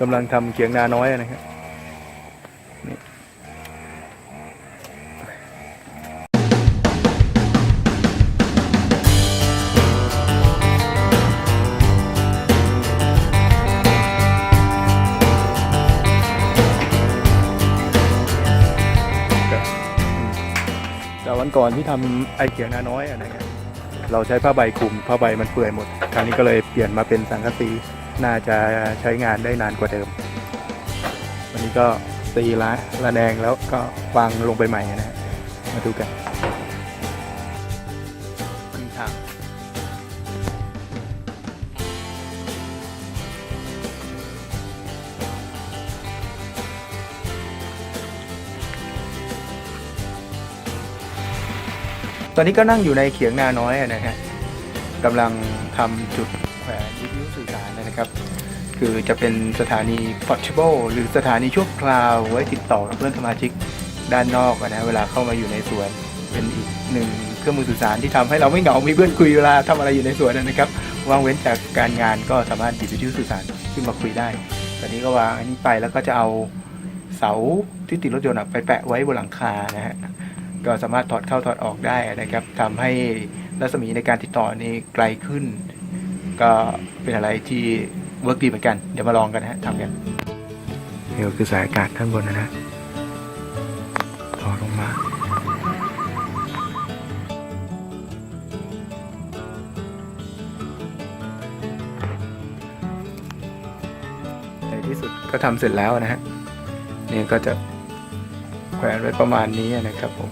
กำลังทำเขียงนาน้อยนะครับแต่วันก่อนที่ทำไอเขียงนาน้อยอะนะครับเราใช้ผ้าใบคลุมผ้าใบมันเปื่อยหมด คราวนี้ก็เลยเปลี่ยนมาเป็นสังกะสี น่าจะใช้งานได้นานกว่าเดิม วันนี้ก็ตีละระแนงแล้วก็วางลงไปใหม่นะฮะมาดูกันครึ่งทางตอนนี้ก็นั่งอยู่ในเขียงนาน้อยอะนะฮะกำลังทำจุด แขวนวิทยุสื่อสารนะครับ คือจะเป็นสถานี portable หรือสถานีชั่วคราวไว้ติดต่อกับเพื่อนสมาชิกด้านนอกนะเวลาเข้ามาอยู่ในสวนเป็นอีกหนึ่งเครื่องมือสื่อสารที่ทำให้เราไม่เหงา มีเพื่อนคุยเวลาทำอะไรอยู่ในสวนนะครับว่างเว้นจากการงานก็สามารถหยิบวิทยุสื่อสารขึ้นมาคุยได้ตอนนี้ก็วางอันนี้ไปแล้วก็จะเอาเสาที่ติดรถยนต์ไปแปะไว้บนหลังคานะฮะก็สามารถถอดเข้าถอดออกได้นะครับทำให้รัศมีในการติดต่อนี้ไกลขึ้น ก็เป็นอะไรที่เวิร์กดีเหมือนกัน เดี๋ยวมาลองกันนะฮะทำกันนี่ก็คือสายอากาศข้างบนนะฮะต่อลงมาในที่สุดก็ทำเสร็จแล้วนะฮะนี่ก็จะแขวนไว้ประมาณนี้นะครับผม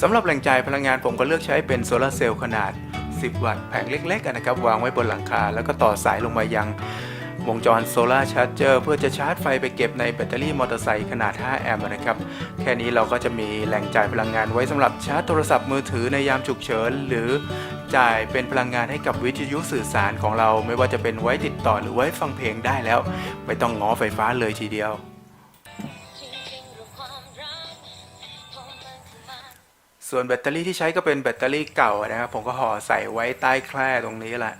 สำหรับแหล่งจ่ายพลังงานผมก็เลือกใช้เป็นโซลาร์เซลล์ขนาด 10 วัตต์แผงเล็กๆนะครับวางไว้บนหลังคา แล้วก็ต่อสายลงมายังวงจรโซลาร์ชาร์จเจอร์เพื่อจะชาร์จไฟไปเก็บในแบตเตอรี่มอเตอร์ไซค์ขนาด 5 แอมป์นะครับ แค่นี้เราก็จะมีแหล่งจ่ายพลังงานไว้สำหรับชาร์จโทรศัพท์มือถือในยามฉุกเฉิน หรือจ่ายเป็นพลังงานให้กับวิทยุสื่อสารของเรา ไม่ว่าจะเป็นไว้ติดต่อหรือไว้ฟังเพลงได้แล้ว ไม่ต้องง้อไฟฟ้าเลยทีเดียว ส่วนแบตเตอรี่ที่ใช้ก็เป็นแบตเตอรี่เก่านะครับ ผมก็ห่อใส่ไว้ใต้แคร่ตรงนี้แหละ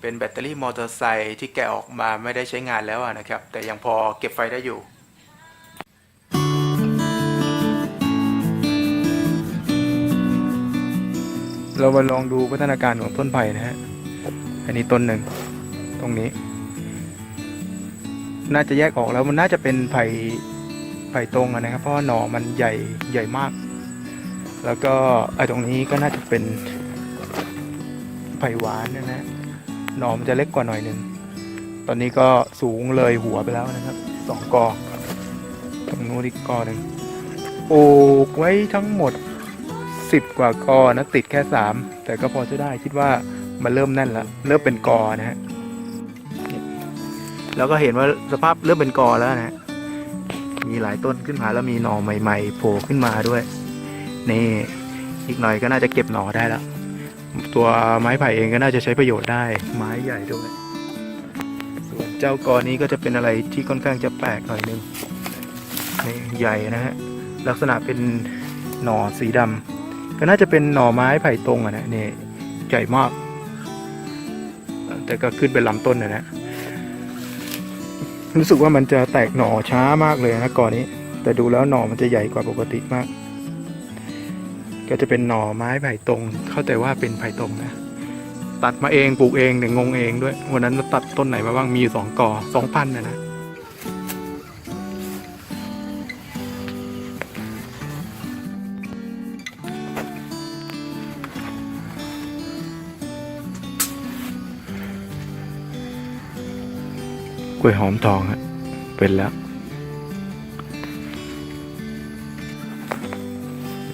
เป็นแบตเตอรี่มอเตอร์ไซค์ที่แกะออกมาไม่ได้ใช้งานแล้วนะครับ แต่ยังพอเก็บไฟได้อยู่เรามาลองดูพัฒนาการของต้นไผ่นะฮะ อันนี้ต้นหนึ่ง ตรงนี้ น่าจะแยกออกแล้วมันน่าจะเป็นไผ่ไผ่ตรงนะครับ เพราะหน่อมันใหญ่ใหญ่มาก แล้วก็ไอ้ตรงนี้ก็น่าจะเป็นไผ่หวานนะนะหนอมจะเล็กกว่าหน่อยหนึ่ง ตอนนี้ก็สูงเลยหัวไปแล้วนะครับสองกอตรงนู้นอีกกอหนึ่งปลูกไว้ทั้งหมดสิบกว่ากอนะติดแค่สามแต่ก็พอจะได้คิดว่ามันเริ่มแน่นแล้วเริ่มเป็นกอนะฮะแล้วก็เห็นว่าสภาพเริ่มเป็นกอแล้วนะฮะมีหลายต้นขึ้นมาแล้วมีหน่อใหม่ ๆ โผล่ขึ้นมาด้วย นี่อีกหน่อยก็น่าจะเก็บหน่อได้แล้ว ตัวไม้ไผ่เองก็น่าจะใช้ประโยชน์ได้ ไม้ใหญ่ด้วยส่วนเจ้ากอนี้ก็จะเป็นอะไรที่ค่อนข้างจะแปลกหน่อยนึงนี่ใหญ่นะฮะลักษณะเป็นหน่อสีดำก็น่าจะเป็นหน่อไม้ไผ่ตรงอะนะนี่ใหญ่มาก แต่ก็ขึ้นเป็นลำต้นนะนะรู้สึกว่ามันจะแตกหน่อช้ามากเลยนะก่อนนี้ แต่ดูแล้วหน่อมันจะใหญ่กว่าปกติมาก ก็จะเป็นหน่อไม้ไผ่ตรง เข้าใจว่าเป็นไผ่ตรงนะ ตัดมาเองปลูกเองเนี่ยงงเองด้วย วันนั้นตัดต้นไหนมาบ้างมีสองกอสองพันนะนะกล้วยหอมทองฮะเป็นแล้ว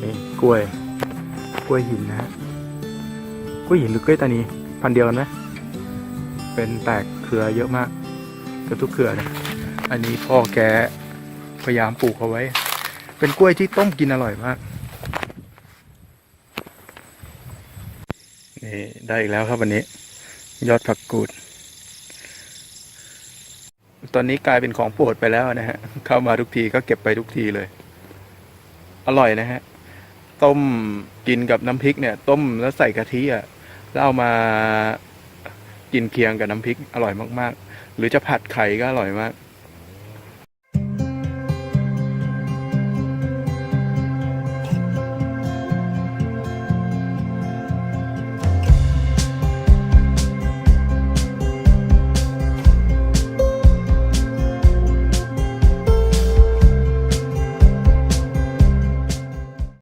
นี่กล้วย ล้วยหินนะฮะกล้วยหินหรือกล้วยตานีพันเดียวกันไหมเป็นแตกเครือเยอะมากเกือบทุกเครือนะอันนี้พ่อแกพยายามปลูกเอาไว้ เป็นกล้วยที่ต้มกินอร่อยมากนี่ได้อีกแล้วครับวันนี้ ยอดผักกูด ตอนนี้กลายเป็นของโปรดไปแล้วนะฮะ เข้ามาทุกทีก็เก็บไปทุกทีเลย อร่อยนะฮะ ต้มกินกับน้ำพริกเนี่ย ต้มแล้วใส่กะทิอะแล้วเอามากินเคียงกับน้ำพริกอร่อยมาก ๆ หรือจะผัดไข่ก็อร่อยมาก